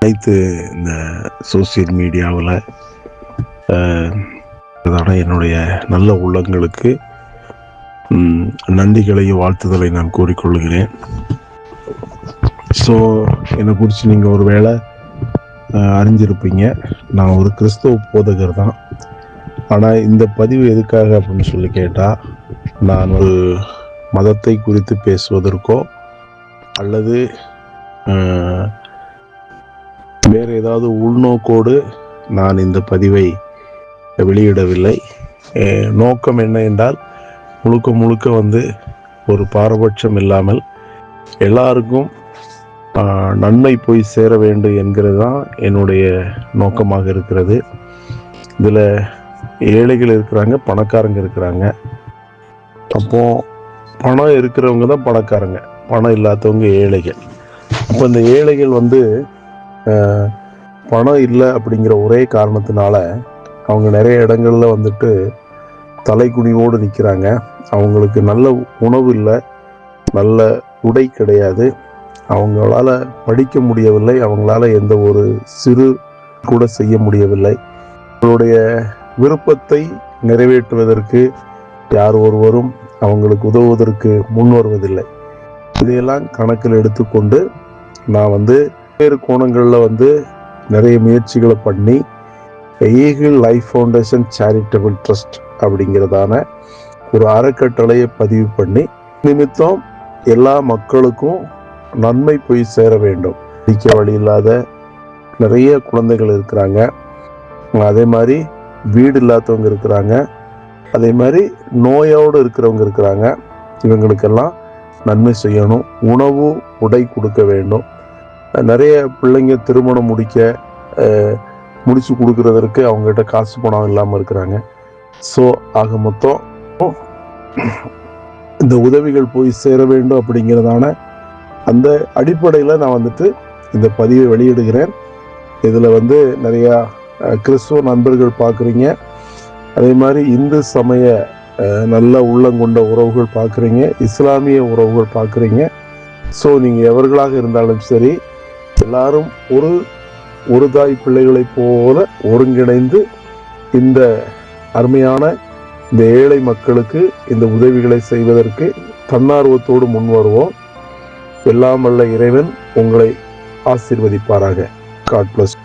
அனைத்து இந்த சோசியல் மீடியாவில் அதான என்னுடைய நல்ல உள்ளங்களுக்கு நன்றிகளையும் வாழ்த்துதலை நான் கூறிக்கொள்கிறேன். ஸோ என்னை குறித்து நீங்கள் ஒரு வேளை அறிஞ்சிருப்பீங்க. நான் ஒரு கிறிஸ்தவ போதகர் தான். ஆனால் இந்த பதிவு எதுக்காக அப்படின்னு சொல்லி கேட்டால் நான் ஒரு மதத்தை குறித்து பேசுவதற்கோ அல்லது வேறு ஏதாவது உள்நோக்கோடு நான் இந்த பதிவை வெளியிடவில்லை. நோக்கம் என்ன என்றால் முழுக்க முழுக்க வந்து ஒரு பாரபட்சம் இல்லாமல் எல்லாருக்கும் நன்மை போய் சேர வேண்டும் என்கிறது தான் என்னுடைய நோக்கமாக இருக்கிறது. இதில் ஏழைகள் இருக்கிறாங்க பணக்காரங்க இருக்கிறாங்க. அப்போ பணம் இருக்கிறவங்க தான் பணக்காரங்க. பணம் இல்லாதவங்க ஏழைகள். அப்போ இந்த ஏழைகள் வந்து பணம் இல்லை அப்படிங்கிற ஒரே காரணத்தினால அவங்க நிறைய இடங்களில் வந்துட்டு தலைக்குனிவோடு நிற்கிறாங்க அவங்களுக்கு நல்ல உணவு இல்லை நல்ல உடை கிடையாது. அவங்களால படிக்க முடியவில்லை அவங்களால எந்த ஒரு சிறு கூட செய்ய முடியவில்லை. அவங்களுடைய விருப்பத்தை நிறைவேற்றுவதற்கு யார் ஒருவரும் அவங்களுக்கு உதவுவதற்கு முன் வருவதில்லை. இதையெல்லாம் கணக்கில் எடுத்துக்கொண்டு நான் வந்து வேறு கோணங்களில் வந்து நிறைய முயற்சிகளை பண்ணி eagle life foundation charitable trust அப்படிங்கிறதான ஒரு அறக்கட்டளையை பதிவு பண்ணி நிமித்தம் எல்லா மக்களுக்கும் நன்மை போய் சேர வேண்டும். படிக்க வழி இல்லாத நிறைய குழந்தைகள் இருக்கிறாங்க. அதே மாதிரி வீடு இல்லாதவங்க இருக்கிறாங்க. அதே மாதிரி நோயோடு இருக்கிறவங்க இருக்கிறாங்க. இவங்களுக்கெல்லாம் நன்மை செய்யணும். உணவு உடை கொடுக்க வேண்டும். நிறைய பிள்ளைங்க திருமணம் முடிக்க முடிச்சு கொடுக்கறதற்கு அவங்ககிட்ட காசு பணம் இல்லாமல் இருக்கிறாங்க. ஸோ ஆக மொத்தம் இந்த உதவிகள் போய் சேர வேண்டும் அப்படிங்கிறதான அந்த அடிப்படையில் நான் வந்துட்டு இந்த பதிவை வெளியிடுகிறேன். இதில் வந்து நிறையா கிறிஸ்துவ நண்பர்கள் பார்க்குறீங்க. அதே மாதிரி இந்து சமய நல்ல உள்ளங்கொண்ட உறவுகள் பார்க்குறீங்க. இஸ்லாமிய உறவுகள் பார்க்குறீங்க. ஸோ நீங்கள் எவர்களாக இருந்தாலும் சரி எல்லாரும் ஒரு ஒரு தாய் பிள்ளைகளைப் போல ஒருங்கிணைந்து இந்த அருமையான இந்த ஏழை மக்களுக்கு இந்த உதவிகளை செய்வதற்கு தன்னார்வத்தோடு முன் வருவோம். எல்லாம் வல்ல இறைவன் உங்களை ஆசிர்வதிப்பாராக. God plus